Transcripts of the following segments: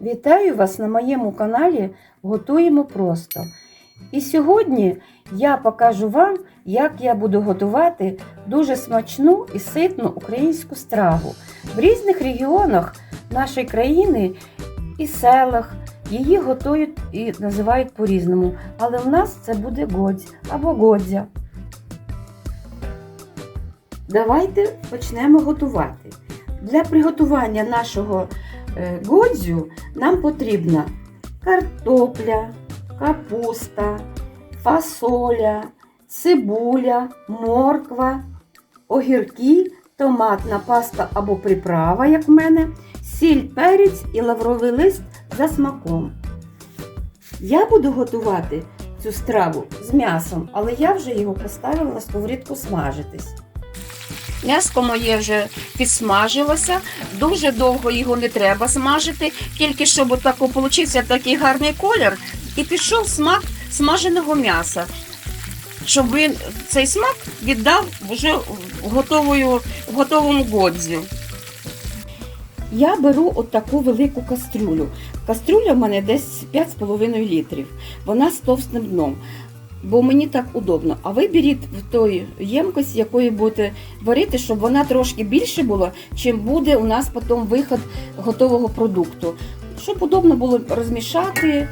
Вітаю вас на моєму каналі Готуємо просто. І сьогодні я покажу вам, як я буду готувати дуже смачну і ситну українську страву. В різних регіонах нашої країни і селах її готують і називають по-різному. Але в нас це буде годзь або годзя. Давайте почнемо готувати. Для приготування нашого годзю нам потрібна картопля, капуста, фасоля, цибуля, морква, огірки, томатна паста або приправа, як в мене, сіль, перець і лавровий лист за смаком. Я буду готувати цю страву з м'ясом, але я вже його поставила на сковорідку смажитись. М'яско моє вже підсмажилося, дуже довго його не треба смажити, тільки щоб отако получився такий гарний колір і пішов смак смаженого м'яса. Щоб він цей смак віддав вже готовою, в готовому годзю. Я беру от таку велику кастрюлю. Кастрюля в мене десь 5,5 літрів. Вона з товстим дном. Бо мені так удобно. А ви беріть в той ємкость, якої будете варити, щоб вона трошки більше була, чим буде у нас потім виход готового продукту. Щоб удобно було розмішати.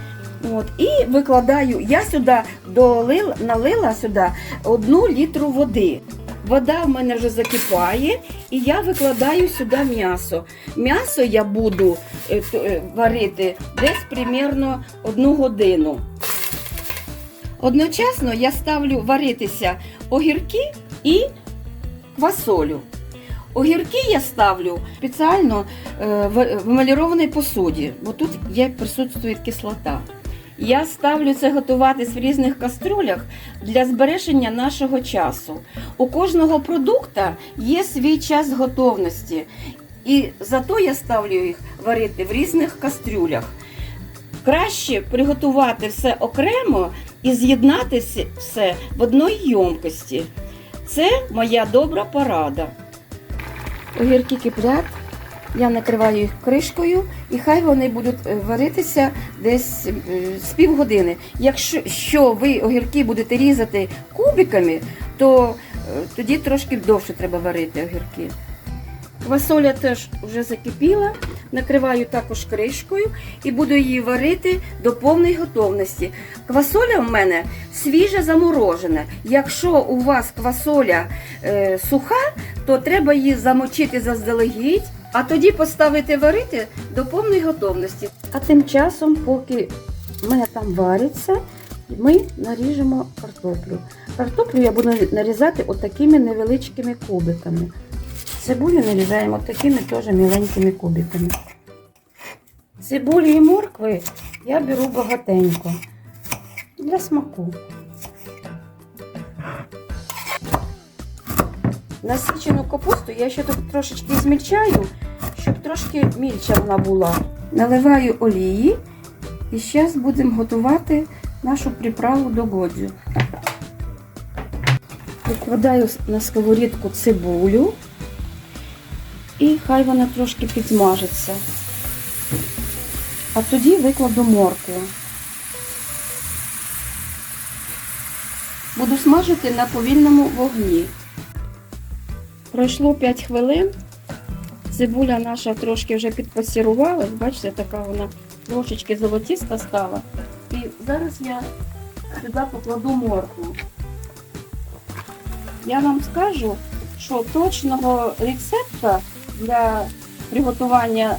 От, і викладаю, я сюди долила, налила сюди одну літру води. Вода в мене вже закипає, і я викладаю сюди м'ясо. М'ясо я буду е, е, варити десь примерно одну годину. Одночасно я ставлю варитися огірки і квасолю. Огірки я ставлю спеціально е, в емалірованій посуді, бо тут є присутствує кислота. Я ставлю це готуватись в різних каструлях для збереження нашого часу. У кожного продукта є свій час готовності, і зато я ставлю їх варити в різних кастрюлях. Краще приготувати все окремо і з'єднати все в одній ємкості. Це моя добра порада. Огірки киплять, я накриваю їх кришкою, і хай вони будуть е, варитися десь з півгодини. Якщо що ви огірки будете різати кубиками, то е, тоді трошки довше треба варити огірки. Квасоля теж вже закипіла, накриваю також кришкою і буду її варити до повної готовності. Квасоля в мене свіжа заморожена. Якщо у вас квасоля е, суха, то треба її замочити заздалегідь, а тоді поставити варити до повної готовності. А тим часом, поки мене там вариться, ми наріжемо картоплю. Картоплю я буду нарізати отакими невеличкими кубиками. Цибулю нарізаємо такими теж міленькими кубиками. Цибулі і моркви я беру багатенько для смаку. Насичену капусту я ще тут трошечки змільчаю, щоб трошки мільча вона була. Наливаю олії і зараз будемо готувати нашу приправу до годзю. Викладаю на сковорідку цибулю і хай вона трошки підсмажиться. А тоді викладу моркву. Буду смажити на повільному вогні. Пройшло 5 хвилин. Цибуля наша трошки вже підпасірувалась, бачите, така вона трошечки золотіста стала. І зараз я сюди покладу моркву. Я вам скажу, що точного рецепта для приготування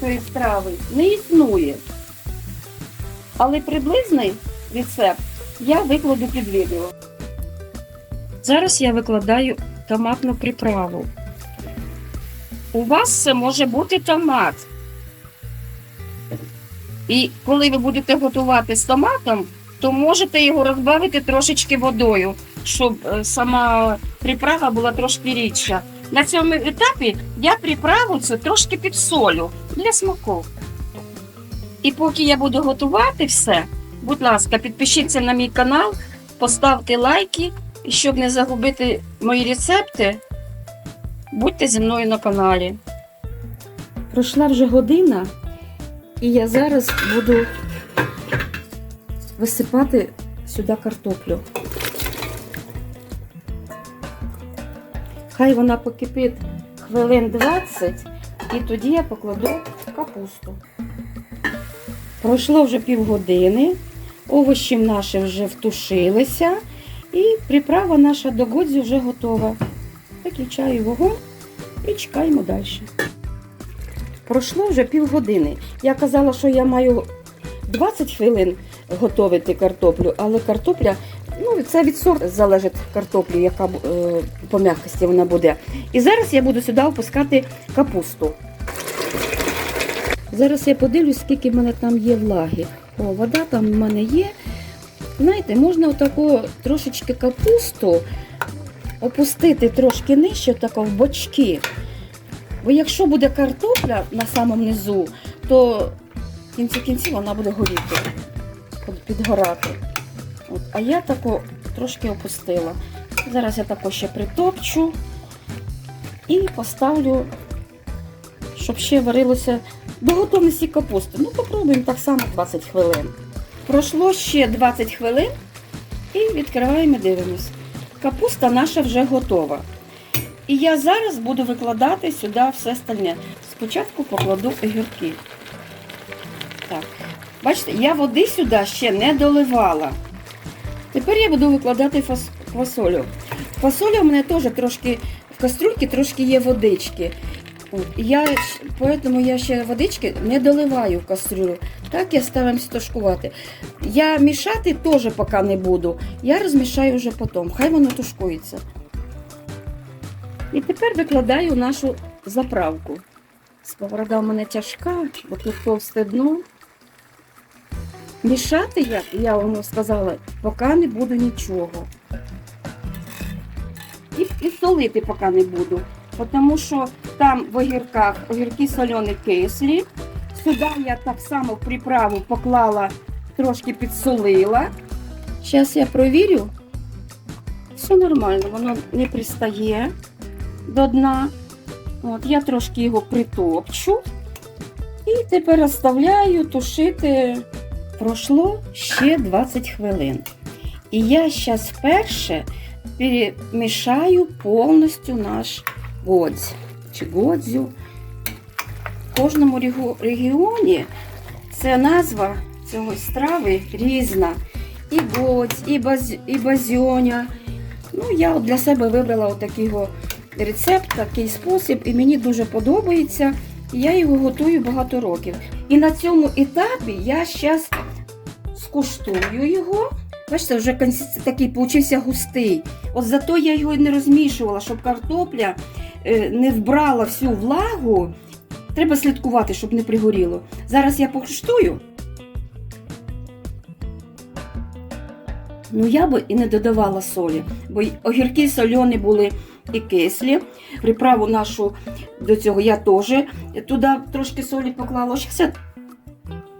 цієї страви не існує. Але приблизний рецепт я викладу під відео. Зараз я викладаю томатну приправу. У вас це може бути томат. І коли ви будете готувати з томатом, то можете його розбавити трошечки водою, щоб е, сама приправа була трошки рідша. На цьому етапі я приправу це трошки підсолю для смаку. І поки я буду готувати все, будь ласка, підпишіться на мій канал, поставте лайки, і щоб не загубити мої рецепти, будьте зі мною на каналі. Пройшла вже година, І я зараз буду висипати сюди картоплю. Хай вона покипить хвилин 20, і тоді я покладу капусту. Пройшло вже півгодини, овочі наші вже втушилися, і приправа наша до годзі вже готова. Виключаю вогонь і чекаємо далі. Пройшло вже півгодини. Я казала, що я маю 20 хвилин готувати картоплю, але картопля, ну це від сорту залежить картоплю, яка е, по м'якості вона буде. І зараз я буду сюди опускати капусту. Зараз я подивлюсь, скільки в мене там є влаги. О, вода там в мене є. Знаєте, можна отаку трошечки капусту опустити трошки нижче, тако в бочки. Бо якщо буде картопля на самому низу, то в кінці кінців вона буде горіти, підгорати. От, а я тако трошки опустила. Зараз я тако ще притопчу і поставлю, щоб ще варилося до готовності капусти. Ну, попробуємо так само 20 хвилин. Пройшло ще 20 хвилин і відкриваємо і дивимось. Капуста наша вже готова. І я зараз буду викладати сюди все остальне. Спочатку покладу огірки. Так. Бачите, я води сюди ще не доливала. Тепер я буду викладати фас- фасолю. Фасоля у мене теж трошки в кастрюльці трошки є водички. Я, поэтому я ще водички не доливаю в кастрюлю. Так я ставимося тушкувати. Я мішати теж поки не буду. Я розмішаю вже потім. Хай воно тушкується. І тепер викладаю нашу заправку. Сковорода у мене тяжка, бо тут товсте дно. Мішати, як я вам сказала, поки не буду нічого. І, і солити поки не буду. Тому що там в огірках огірки солені кислі. Сюди я так само приправу поклала, трошки підсолила. Зараз я провірю. Все нормально, воно не пристає до дна. От, я трошки його притопчу. І тепер розставляю тушити. Пройшло ще 20 хвилин. І я зараз вперше перемішаю повністю наш годзь чи годзю. В кожному регіоні це назва цього страви різна. І годзь, і, баз, і базьоня. Ну, я для себе вибрала отакий рецепт, такий спосіб, і мені дуже подобається. Я його готую багато років. І на цьому етапі я зараз скуштую його. Бачите, вже такий получився густий. От зато я його не розмішувала, щоб картопля е, не вбрала всю влагу. Треба слідкувати, щоб не пригоріло. Зараз я покуштую. Ну, я би і не додавала солі, бо огірки сольоні були і кислі. Приправу нашу до цього я теж туди трошки солі поклала. Я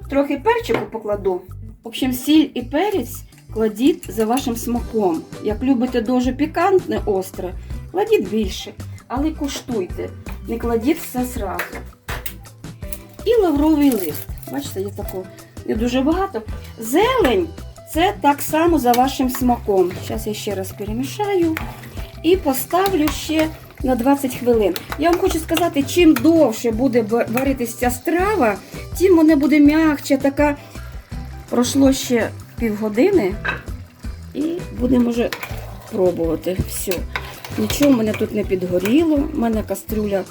трохи перчику покладу. В общем, сіль і перець кладіть за вашим смаком. Як любите дуже пікантне, остре, кладіть більше, але куштуйте. Не кладіть все зразу. І лавровий лист. Бачите, є тако не дуже багато. Зелень це так само за вашим смаком. Зараз я ще раз перемішаю і поставлю ще на 20 хвилин. Я вам хочу сказати, чим довше буде варитися страва, тим вона буде м'якче, така. Пройшло ще півгодини і будемо вже пробувати. Все. Нічого в мене тут не підгоріло. У мене кастрюля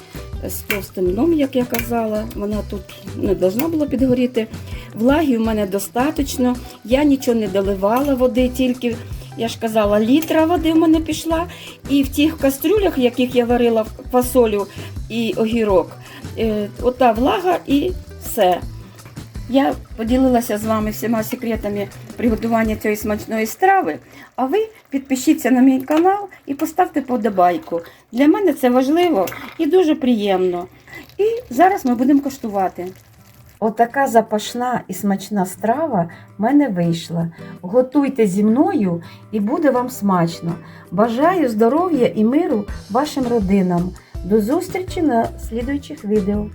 з товстим дном, як я казала. Вона тут не повинна була підгоріти. Влаги в мене достатньо. Я нічого не доливала води, тільки я ж казала, літра води в мене пішла. І в тих кастрюлях, в яких я варила фасолю і огірок, е, ота влага і все. Я поділилася з вами всіма секретами приготування цієї смачної страви. А ви підпишіться на мій канал і поставте подобайку. Для мене це важливо і дуже приємно. І зараз ми будемо коштувати. Отака запашна і смачна страва в мене вийшла. Готуйте зі мною і буде вам смачно. Бажаю здоров'я і миру вашим родинам. До зустрічі на слідуючих відео.